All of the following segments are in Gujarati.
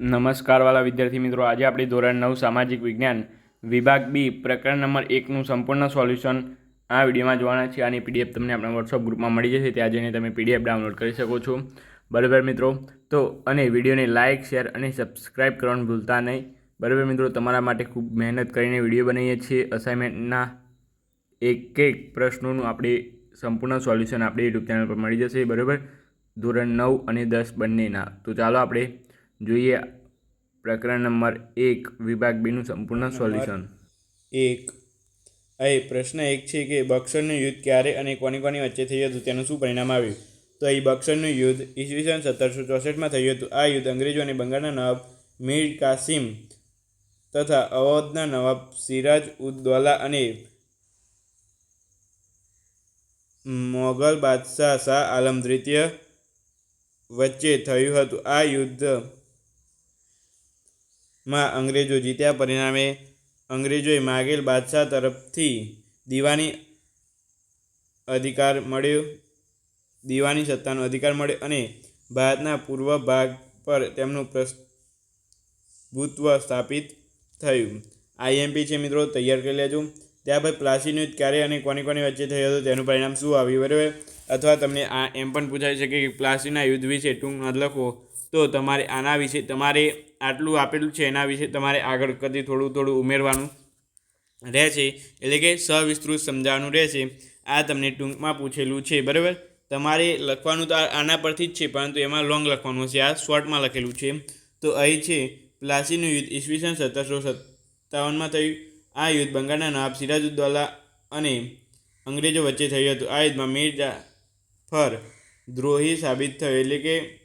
નમસ્કાર વાલા વિદ્યાર્થી મિત્રો, આજે આપણે ધોરણ નવ સામાજિક વિજ્ઞાન વિભાગ બી પ્રકરણ નંબર એકનું સંપૂર્ણ સોલ્યુશન આ વિડીયોમાં જોવાના છે. આની પીડીએફ તમને આપણા વોટ્સઅપ ગ્રુપમાં મળી જશે, ત્યાં જઈને તમે પીડીએફ ડાઉનલોડ કરી શકો છો. બરાબર મિત્રો, તો અને વિડીયોને લાઇક, શેર અને સબસ્ક્રાઇબ કરવાનું ભૂલતા નહીં. બરાબર મિત્રો, તમારા માટે ખૂબ મહેનત કરીને વીડિયો બનાવીએ છીએ. અસાઇનમેન્ટના એક એક પ્રશ્નોનું આપણે સંપૂર્ણ સોલ્યુશન આપણે યુટ્યુબ ચેનલ પર મળી જશે. બરાબર? ધોરણ નવ અને દસ બંનેના. તો ચાલો આપણે જોઈએ પ્રકરણ નંબર એક વિભાગ બીનું સંપૂર્ણ સોલ્યુશન. એક. અહીં પ્રશ્ન એક છે કે બક્સરનું યુદ્ધ ક્યારે અને કોની કોની વચ્ચે થયું હતું તેનું શું પરિણામ આવ્યું? તો અહીં બક્સરનું યુદ્ધ ઈસવીસન સત્તરસો ચોસઠમાં થયું હતું. આ યુદ્ધ અંગ્રેજો અને બંગાળના નવાબ મીર કાસિમ તથા અવધના નવાબ સિરાજ ઉદ્દૌલા અને મોગલ બાદશાહ શાહ આલમ દ્વિતીય વચ્ચે થયું હતું. આ યુદ્ધ માં અંગ્રેજો જીત્યા પરિણામે અંગ્રેજોએ માગેલ બાદશાહ તરફથી દીવાની અધિકાર મળ્યો. દીવાની સત્તાનો અધિકાર મળ્યો અને ભારતના પૂર્વ ભાગ પર તેમનું પ્રભુત્વ સ્થાપિત થયું. આઈએમપી છે મિત્રો, તૈયાર કરી લેજો. ત્યાર પ્લાસીનું પ્લાસી ક્યારે અને કોની કોની વચ્ચે થયું હતું તેનું પરિણામ શું આવ્યું, બરાબર? અથવા તમને આ એમ પણ પૂછાઈ શકે કે પ્લાસીના યુદ્ધ વિશે ટૂંક નોંધ લખો. તો તમારે આના વિશે, તમારે આટલું આપેલું છે એના વિશે તમારે આગળ કદી થોડું થોડું ઉમેરવાનું રહેશે. એટલે કે સવિસ્તૃત સમજાવવાનું રહેશે. આ તમને ટૂંકમાં પૂછેલું છે, બરાબર? તમારે લખવાનું તો આના પરથી જ છે, પરંતુ એમાં લોંગ લખવાનું હશે. આ શોર્ટમાં લખેલું છે. તો અહીં છે, પ્લાસીનું યુદ્ધ ઈસવીસન સત્તરસો સત્તાવનમાં થયું. આ યુદ્ધ બંગાળના નવાબ સિરાજુદ્દૌલા અને અંગ્રેજો વચ્ચે થયું હતું. આ યુદ્ધમાં મીર જાફર દ્રોહી સાબિત થયો. એટલે કે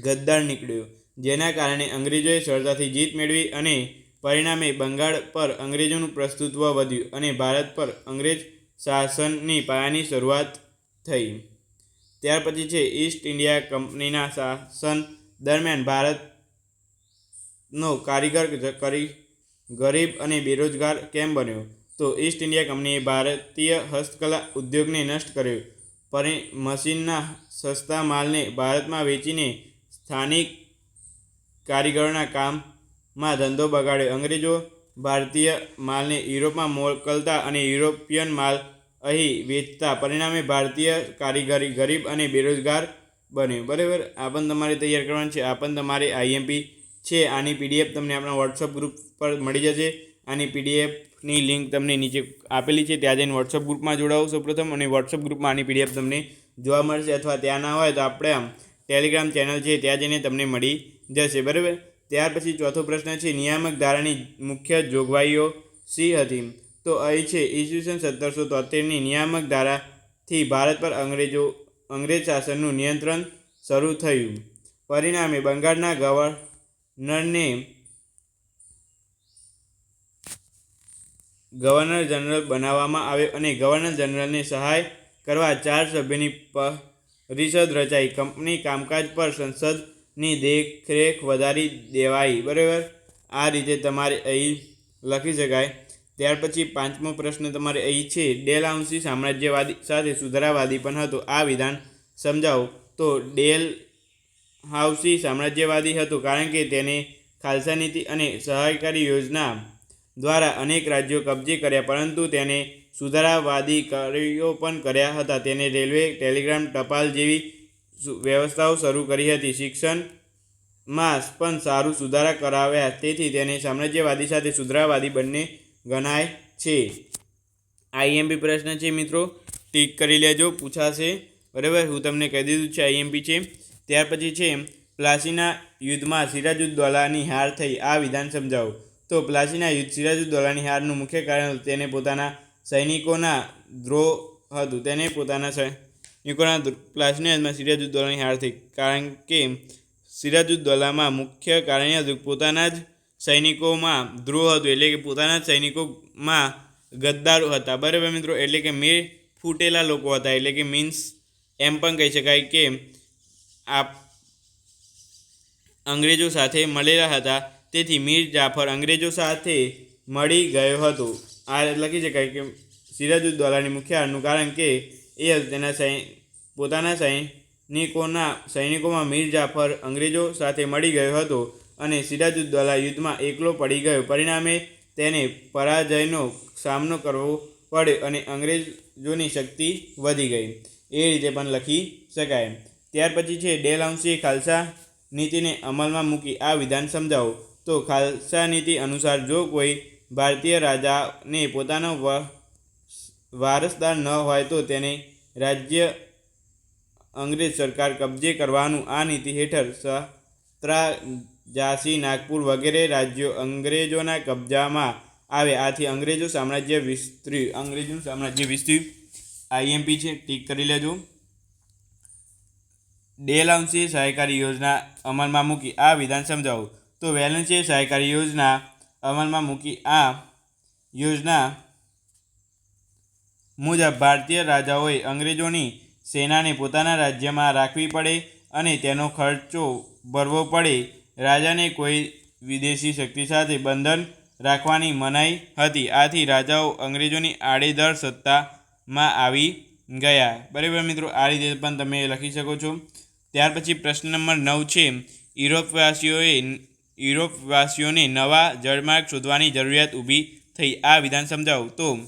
ગદ્દાર નીકળ્યો. જેના કારણે અંગ્રેજોએ સરળતાથી જીત મેળવી અને પરિણામે બંગાળ પર અંગ્રેજોનું પ્રસ્તુત્વ વધ્યું અને ભારત પર અંગ્રેજ શાસનની પાયાની શરૂઆત થઈ. ત્યાર પછી છે ઈસ્ટ ઇન્ડિયા કંપનીના શાસન દરમિયાન ભારતનો કારીગર કરી, ગરીબ અને બેરોજગાર કેમ બન્યો? તો ઈસ્ટ ઇન્ડિયા કંપનીએ ભારતીય હસ્તકલા ઉદ્યોગને નષ્ટ કર્યો. પરી, મશીનના સસ્તા માલને ભારતમાં વેચીને સ્થાનિક કારીગરોના કામમાં ધંધો બગાડ્યો. અંગ્રેજો ભારતીય માલને યુરોપમાં મોકલતા અને યુરોપિયન માલ અહીં વેચતા. પરિણામે ભારતીય કારીગરી ગરીબ અને બેરોજગાર બન્યો. બરાબર? આ પણ તમારે તૈયાર કરવાનું છે. આ પણ તમારે આઈએમપી છે. આની પીડીએફ તમને આપણા વોટ્સઅપ ગ્રુપ પર મળી જશે. આની પીડીએફની લિંક તમને નીચે આપેલી છે. ત્યાં જઈને વોટ્સઅપ ગ્રુપમાં જોડાવો સૌપ્રથમ અને વોટ્સઅપ ગ્રુપમાં આની પીડીએફ તમને જોવા મળશે. અથવા ત્યાં ના હોય તો આપણે આમ ટેલિગ્રામ ચેનલ છે. ત્યાં જઈને તમને મળી જશે, બરાબર? ત્યાર પછી ચોથો પ્રશ્ન છે, નિયામક ધારાની મુખ્ય જોગવાઈઓ સી હતી? તો અહીં છે, ઈસવીસન સત્તરસો તોતેરની નિયામક ધારાથી ભારત પર અંગ્રેજો, અંગ્રેજ શાસનનું નિયંત્રણ શરૂ થયું. પરિણામે બંગાળના ગવર્નરને ગવર્નર જનરલ બનાવવામાં આવ્યો અને ગવર્નર જનરલને સહાય કરવા ચાર સભ્યની પરિષદ રચાઈ. કંપની કામકાજ પર સંસદની દેખરેખ વધારી દેવાઈ, બરાબર? આ રીતે તમારે અહીં લખી શકાય. ત્યાર પછી પાંચમો પ્રશ્ન તમારે અહીં છે, ડેલ હાઉસી સામ્રાજ્યવાદી સાથે સુધારાવાદી પણ હતો. આ વિધાન સમજાવો. તો ડેલ હાઉસી સામ્રાજ્યવાદી હતું કારણ કે તેને ખાલસા નીતિ અને સહાયકારી યોજના દ્વારા અનેક રાજ્યો કબજે કર્યા, પરંતુ તેને સુધારાવાદી કાર્યો પણ કર્યા હતા. તેને રેલવે ટેલિગ્રામ ટપાલ જેવી વ્યવસ્થાઓ શરૂ કરી હતી. શિક્ષણમાં પણ સારું સુધારા કરાવ્યા. તેથી તેને સામ્રાજ્યવાદી સાથે સુધારાવાદી બંને ગણાય છે. આઈએમપી પ્રશ્ન છે મિત્રો. ટીક કરી લેજો, પૂછાશે. બરાબર? હું તમને કહી દીધું છે આઈએમપી છે. ત્યાર પછી છે, પ્લાસીના યુદ્ધમાં સિરાજુદ્દૌલાની હાર થઈ. આ વિધાન સમજાવો. તો પ્લાસીના યુદ્ધ સિરાજુદ્દૌલાની હારનું મુખ્ય કારણ તેને પોતાના સૈનિકોના દ્રોહ હતું. તેને પોતાના દ્રો- પ્લાસીના સિરાજુદ્દૌલાની હાર થઈ કારણ કે સિરાજુદ્દોલામાં મુખ્ય કારણ હતું પોતાના જ સૈનિકોમાં ધ્રુવ હતું, એટલે કે પોતાના જ સૈનિકોમાં ગદ્દારો હતા. બરાબર મિત્રો? એટલે કે મેં ફૂટેલા લોકો હતા. એટલે કે મીન્સ એમ પણ કહી શકાય કે આ અંગ્રેજો સાથે મળેલા હતા. તેથી મીર જાફર અંગ્રેજો સાથે મળી ગયો હતો. આ લખી શકાય કે સિરાજુદ્દૌલાની મુખ્ય હારનું કારણ કે એ તેના સૈ, પોતાના સૈનિકોના, સૈનિકોમાં મીર જાફર અંગ્રેજો સાથે મળી ગયો હતો અને સિરાજુદ્દૌલા યુદ્ધમાં એકલો પડી ગયો. પરિણામે તેને પરાજયનો સામનો કરવો પડ્યો અને અંગ્રેજોની શક્તિ વધી ગઈ. એ રીતે પણ લખી શકાય. ત્યાર પછી છે ડેલાઉન્સીએ ખાલસા નીતિને અમલમાં મૂકી. આ વિધાન સમજાવો. તો ખાલસા નીતિ અનુસાર જો કોઈ ભારતીય રાજાને પોતાનો વારસદાર ન હોય તો તેને રાજ્ય અંગ્રેજ સરકાર કબજે કરવાનું આ નીતિ હેઠળ સત્રા ઝાંસી નાગપુર વગેરે રાજ્યો અંગ્રેજોના કબજામાં આવે. આથી અંગ્રેજો સામ્રાજ્ય વિસ્તર્યું અંગ્રેજોનું સામ્રાજ્ય વિસ્તર્યું આઈએમપી છે ટીક કરી લેજો. ડેલાઉન્સીએ સહાયકારી યોજના અમલમાં મૂકી. આ વિધાન સમજાવો. તો વેલેન્સીએ સહાયકારી યોજના અમલમાં મૂકી. આ યોજના મુજબ ભારતીય રાજાઓએ અંગ્રેજોની સેનાને પોતાના રાજ્યમાં રાખવી પડે અને તેનો ખર્ચો ભરવો પડે. રાજાને કોઈ વિદેશી શક્તિ સાથે બંધન રાખવાની મનાઈ હતી. આથી રાજાઓ અંગ્રેજોની આડેધડ સત્તામાં આવી ગયા. બરાબર મિત્રો, આ રીતે પણ તમે લખી શકો છો. ત્યાર પછી પ્રશ્ન નંબર નવ છે, યુરોપવાસીઓએ યુરોપવાસીઓને નવા જળમાર્ગ શોધવાની જરૂરિયાત ઊભી થઈ. આ વિધાન સમજાવો. તો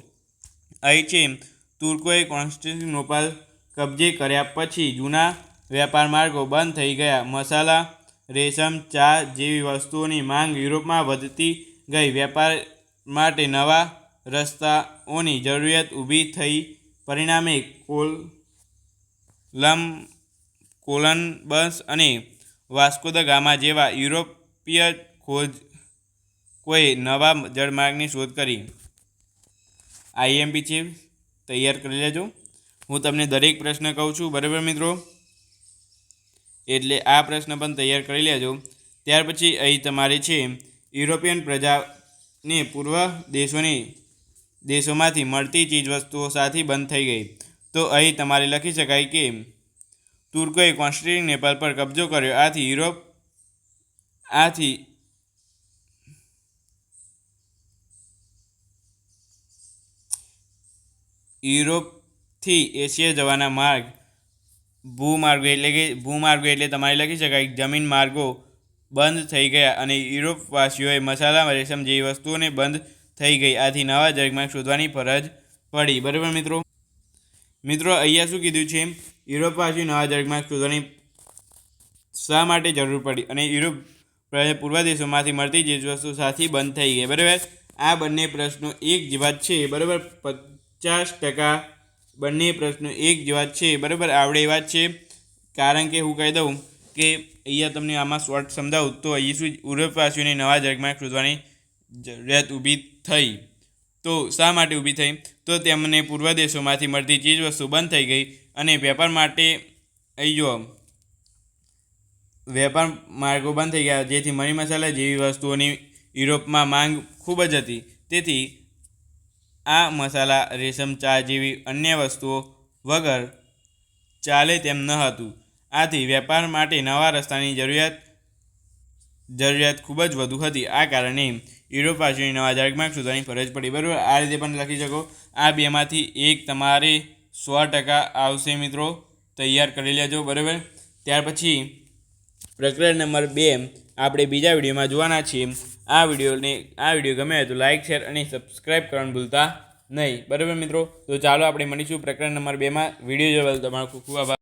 અહીં છે તુર્કોએ કોન્સ્ટેન્ટિનોપલ કબજે કર્યા પછી જૂના વેપાર માર્ગો બંધ થઈ ગયા. મસાલા, રેશમ, ચા જેવી વસ્તુઓની માંગ યુરોપમાં વધતી ગઈ. વેપાર માટે નવા રસ્તાઓની જરૂરિયાત ઊભી થઈ. પરિણામે કોલમ, કોલંબસ અને વાસ્કોદ ગામા જેવા યુરોપીય ખોજ કોઈ નવા જળમાર્ગની શોધ કરી. આઈએમપી છે તૈયાર કરી લેજો. હું તમને દરેક પ્રશ્ન કહું છું, બરાબર મિત્રો? એટલે આ પ્રશ્ન પણ તૈયાર કરી લેજો. ત્યાર પછી અહીં તમારે છે, યુરોપિયન પ્રજાને પૂર્વ દેશોની, દેશોમાંથી મળતી ચીજવસ્તુઓ સાથે બંધ થઈ ગઈ. તો અહીં તમારે લખી શકાય કે, તુર્કોએ કોન્સ્ટેન્ટિનોપલ પર કબજો કર્યો. આથી યુરોપ, આથી યુરોપથી એશિયા જવાના માર્ગ, ભૂમાર્ગો એટલે કે, ભૂમાર્ગો એટલે તમારે લખી શકાય, જમીન માર્ગો બંધ થઈ ગયા અને યુરોપવાસીઓએ મસાલા રેશમ જેવી વસ્તુઓને બંધ થઈ ગઈ. આથી નવા જગમાં શોધવાની ફરજ પડી. બરાબર મિત્રો? મિત્રો, અહીંયા શું કીધું છે? યુરોપવાસીઓ નવા જગમાં શોધવાની શા માટે જરૂર પડી? અને યુરોપ પ્ર- પૂર્વ દેશોમાંથી મળતી ચીજવસ્તુ સાથે બંધ થઈ ગઈ. બરાબર? આ બંને પ્રશ્નો એક જેવા જ છે. બરાબર? પચાસ ટકા બંને પ્રશ્નો એક જેવા વાત છે. બરાબર? આવડે એવા વાત છે. કારણ કે હું કહી દઉં કે અહીંયા તમને આમાં શોર્ટ સમજાવું તો અહીં શું ઉર્ફવાસીઓને નવા જગમાં શોધવાની જરૂરિયાત ઊભી થઈ. તો શા માટે ઊભી થઈ? તો તેમને પૂર્વ દેશોમાંથી મળતી ચીજવસ્તુ બંધ થઈ ગઈ અને વેપાર માટે અહીં જો વેપાર માર્ગો બંધ થઈ ગયા, જેથી મરી મસાલા જેવી વસ્તુઓની યુરોપમાં માંગ ખૂબ જ હતી. તેથી આ મસાલા રેશમ ચા જેવી અન્ય વસ્તુઓ વગર ચાલે તેમ ન હતું. આથી વેપાર માટે નવા રસ્તાની જરૂરિયાત જરૂરિયાત ખૂબ જ વધુ હતી. આ કારણે યુરોપવાસીઓની નવા જળમાર્ગ શોધવાની ફરજ પડી. બરાબર, આ રીતે પણ લખી શકો. આ બેમાંથી એક તમારે સો ટકા આવશે મિત્રો. તૈયાર કરી લેજો. બરાબર? ત્યાર પછી પ્રકરણ નંબર બે. આપણે બીજા વિડીયોમાં જોવાના છીએ. આ વિડીયોને આ વીડિયો ગમે તો લાઇક શેર અને સબસ્ક્રાઇબ કરવાનું ભૂલતા નહીં. બરાબર મિત્રો? તો ચાલો આપણે મળીશું પ્રકરણ નંબર બેમાં વીડિયો જોવા તમારો ખૂબ ખૂબ આભાર.